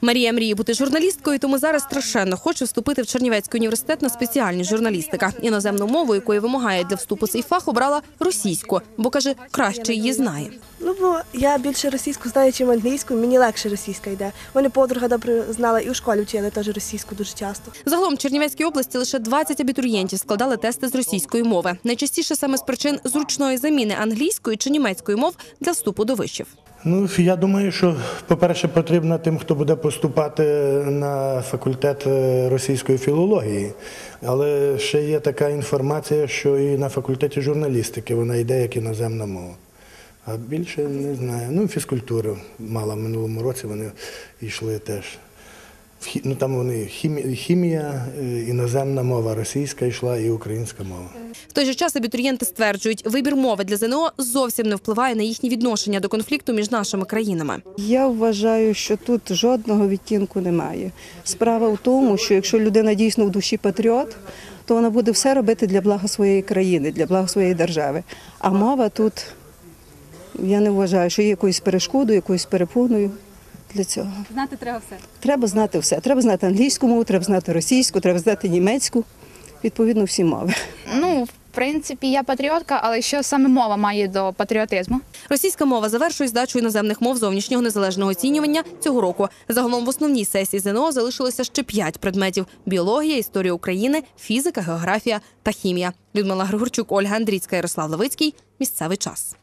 Марія мріє бути журналісткою, тому зараз страшенно хоче вступити в Чернівецький університет на спеціальність журналістика. Іноземну мову, якої вимагає для вступу цей фах, обрала російську, бо каже, краще її знає. Ну, бо я більше російську знаю, ніж англійську, мені легше російська йде. Мене подруга добре знала і у школі вчили теж російську дуже часто. Загалом в Чернівецькій області лише 20 абітурієнтів складали тести з російської мови. Найчастіше саме з причин зручної заміни англійської чи німецької мов для вступу до вишів. Ну, я думаю, що, по-перше, потрібно тим, хто буде поступати на факультет е, російської філології. Але ще є така інформація, що і на факультеті журналістики вона йде як іноземна мова. А більше не знаю. Ну, фізкультуру мала в минулому році, вони йшли теж. В Ну, там вони хімія, хімія, е, іноземна мова, російська йшла і українська мова. В той же час абітурієнти стверджують, вибір мови для ЗНО зовсім не впливає на їхнє відношення до конфлікту між нашими країнами. Я вважаю, що тут жодного відтінку немає. Справа в тому, що якщо людина дійсно в душі патріот, то вона буде все робити для блага своєї країни, для блага своєї держави. А мова тут, я не вважаю, що є якоюсь перешкодою, якоюсь перепоною для цього. Знати треба все. Треба знати все. Треба знати англійську мову, треба знати російську, треба знати німецьку, відповідно всі мови. Ну, в принципі, я патріотка, але що саме мова має до патріотизму? Російська мова завершує здачу іноземних мов зовнішнього незалежного оцінювання цього року. Загалом в основній сесії ЗНО залишилося ще п'ять предметів: біологія, історія України, фізика, географія та хімія. Людмила Григорчук, Ольга Андрійська, Ярослав Левицький. Місцевий час.